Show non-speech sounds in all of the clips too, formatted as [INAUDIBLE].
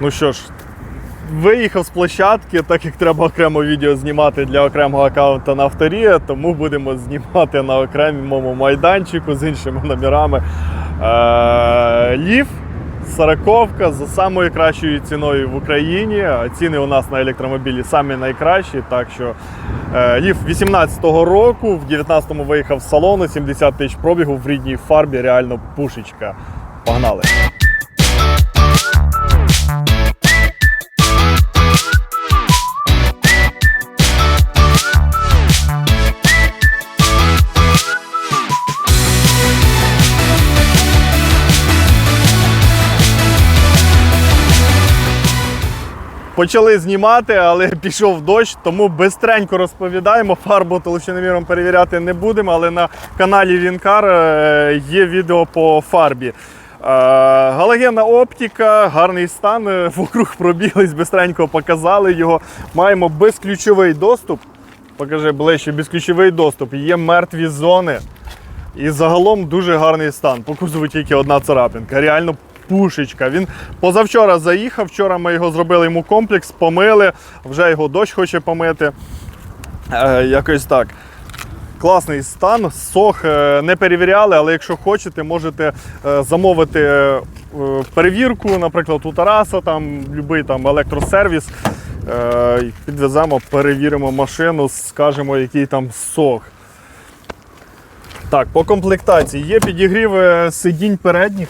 Ну що ж, виїхав з площадки, так як треба окремо відео знімати для окремого аккаунта на авторі, тому будемо знімати на окремому майданчику з іншими номерами. Е, Лів, сороковка за самою кращою ціною в Україні. Ціни у нас на електромобілі самі найкращі. Так що е, Лів 18-го року, в 19-му виїхав з салону, 70 тисяч пробігу в рідній фарбі, реально пушечка. Погнали! Почали знімати, але [LAUGHS] пішов дощ, тому бистренько розповідаємо. Фарбу толщиноміром перевіряти не будемо, але на каналі Вінкар е, є відео по фарбі. Е, Галогенна оптика, гарний стан. е, [LAUGHS] Вокруг пробіглись, бистренько показали його. Маємо безключовий доступ. Покажи ближче, безключовий доступ. Є мертві зони. І загалом дуже гарний стан. По кузову тільки одна царапинка. Реально пушечка. Він позавчора заїхав. Вчора ми його зробили йому комплекс, помили. Вже його дощ хоче помити. Е, якось так. Класний стан, сох е, не перевіряли, але якщо хочете, можете е, замовити е, перевірку, наприклад, у Тараса, там будь-який там електросервіс. Підвеземо, перевіримо машину, скажемо, який там сох. Так, по комплектації є підігрів сидінь передніх,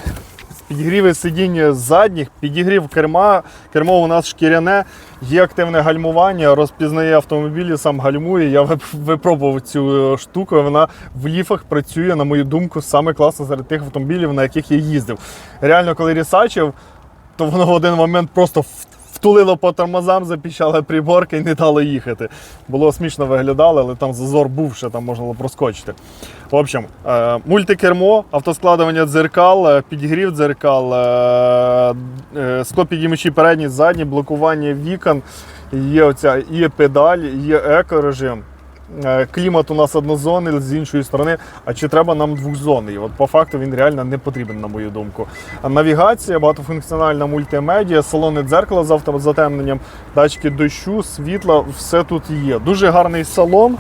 підігріви сидінь задніх, підігрів керма. Кермо у нас шкіряне, є активне гальмування, розпізнає автомобілі, сам гальмує. Я випробував цю е, штуку. Вона в ліфах працює, на мою думку, саме класно серед тих автомобілів, на яких я їздив. Реально, коли рісачив, то воно в один момент просто в- втулило по тормозам, запіщала приборка і не дало їхати. Було смішно виглядало, але там зазор був, ще там можна було проскочити. В общем, е, мультикермо, автоскладування дзеркал, е, підігрів дзеркал, е, склопідіймачі передні, задні, блокування вікон, є оця є педаль, є екорежим. Е, Клімат у нас однозонний з іншої сторони. А чи треба нам двохзонний? От по факту він реально не потрібен, на мою думку. Навігація, багатофункціональна мультимедіа, салонне дзеркало з автозатемненням, датчики дощу, світла, все тут є. Дуже гарний салон.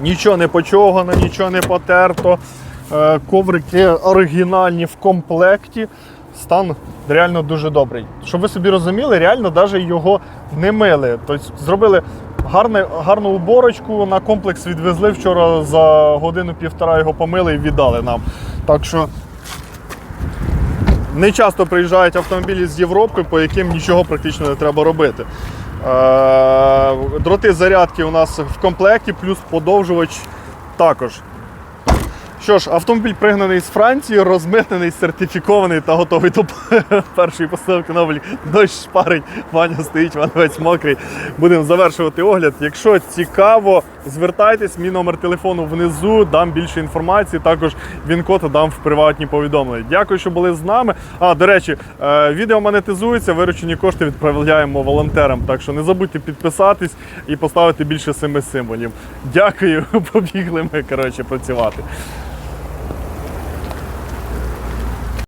Нічого не почогано, нічого не потерто. Е, Коврики оригінальні в комплекті. Стан реально дуже добрий. Щоб ви собі розуміли, реально навіть його не мили. Тобто зробили гарне, гарну уборочку, на комплекс відвезли вчора за годину-півтора його помили і віддали нам. Так що не часто приїжджають автомобілі з Європи, по яким нічого практично не треба робити. Е, Дроти зарядки у нас в комплекті, плюс подовжувач також. Що ж, автомобіль пригнаний з Франції, розмитнений, сертифікований та готовий до [LAUGHS] першої поставки на. Дощ шпарить, Ваня стоїть, Ваня весь мокрий. Будемо завершувати огляд. Якщо цікаво, звертайтесь, мій номер телефону внизу, дам більше інформації. Також він код дам в приватні повідомлення. Дякую, що були з нами. А, до речі, е, відео монетизується, виручені кошти відправляємо волонтерам. Так що не забудьте підписатись і поставити більше семи символів. Дякую, [LAUGHS] побігли ми коротше, працювати.